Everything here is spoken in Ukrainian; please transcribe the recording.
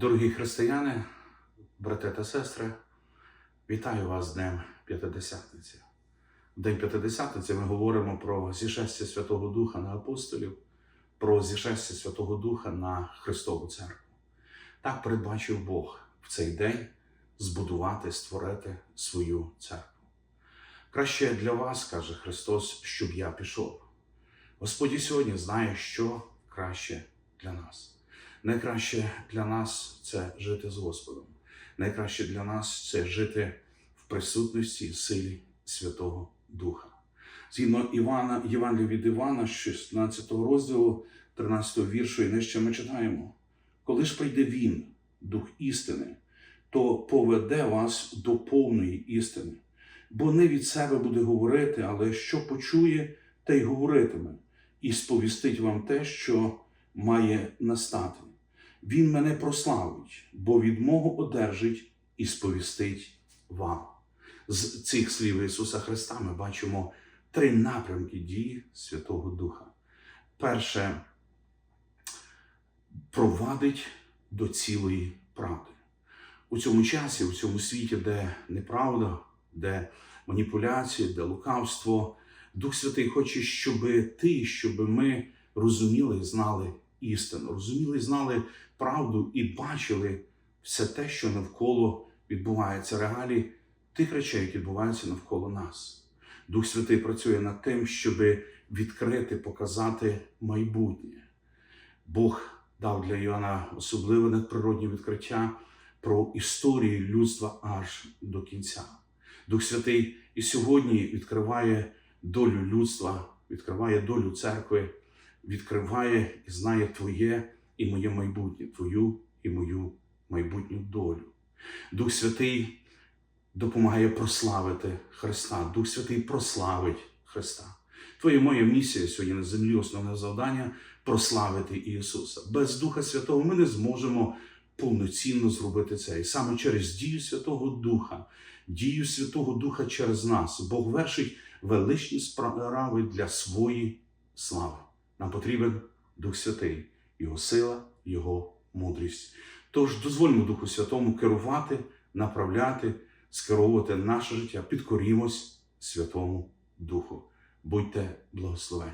Дорогі християни, брати та сестри, вітаю вас з Днем П'ятидесятниці. В День П'ятидесятниці ми говоримо про зішестя Святого Духа на апостолів, про зішестя Святого Духа на Христову Церкву. Так передбачив Бог в цей день збудувати, створити свою церкву. Краще для вас, каже Христос, щоб я пішов. Господь і сьогодні знає, що краще для нас. Найкраще для нас це жити з Господом. Найкраще для нас це жити в присутності і силі Святого Духа. Згідно Івана, Євангелія від Івана, 16 розділу, 13 віршу, і нижче ми читаємо: коли ж прийде Він, Дух істини, то поведе вас до повної істини, бо не від себе буде говорити, але що почує, те й говоритиме, і сповістить вам те, що має настати. Він мене прославить, бо від мого одержить і сповістить вам. З цих слів Ісуса Христа ми бачимо три напрямки дії Святого Духа. Перше провадить до цілої правди. У цьому часі, у цьому світі, де неправда, де маніпуляції, де лукавство, Дух Святий хоче, щоб ти, щоб ми розуміли і знали істину, розуміли і знали правду і бачили все те, що навколо відбувається, реалії тих речей, які відбуваються навколо нас. Дух Святий працює над тим, щоб відкрити, показати майбутнє. Бог дав для Іоанна особливе надприродні відкриття про історію людства аж до кінця. Дух Святий і сьогодні відкриває долю людства, відкриває долю церкви, відкриває і знає твоє і моє майбутнє, твою і мою майбутню долю. Дух Святий допомагає прославити Христа. Дух Святий прославить Христа. Твоя моя місія сьогодні на землі, основне завдання прославити Ісуса. Без Духа Святого ми не зможемо повноцінно зробити це. І саме через дію Святого Духа, дію Святого Духа через нас, Бог вершить величні справи для своєї слави. Нам потрібен Дух Святий, Його сила, Його мудрість. Тож дозвольмо Духу Святому керувати, направляти, скеровувати наше життя, підкорімось Святому Духу. Будьте благословені.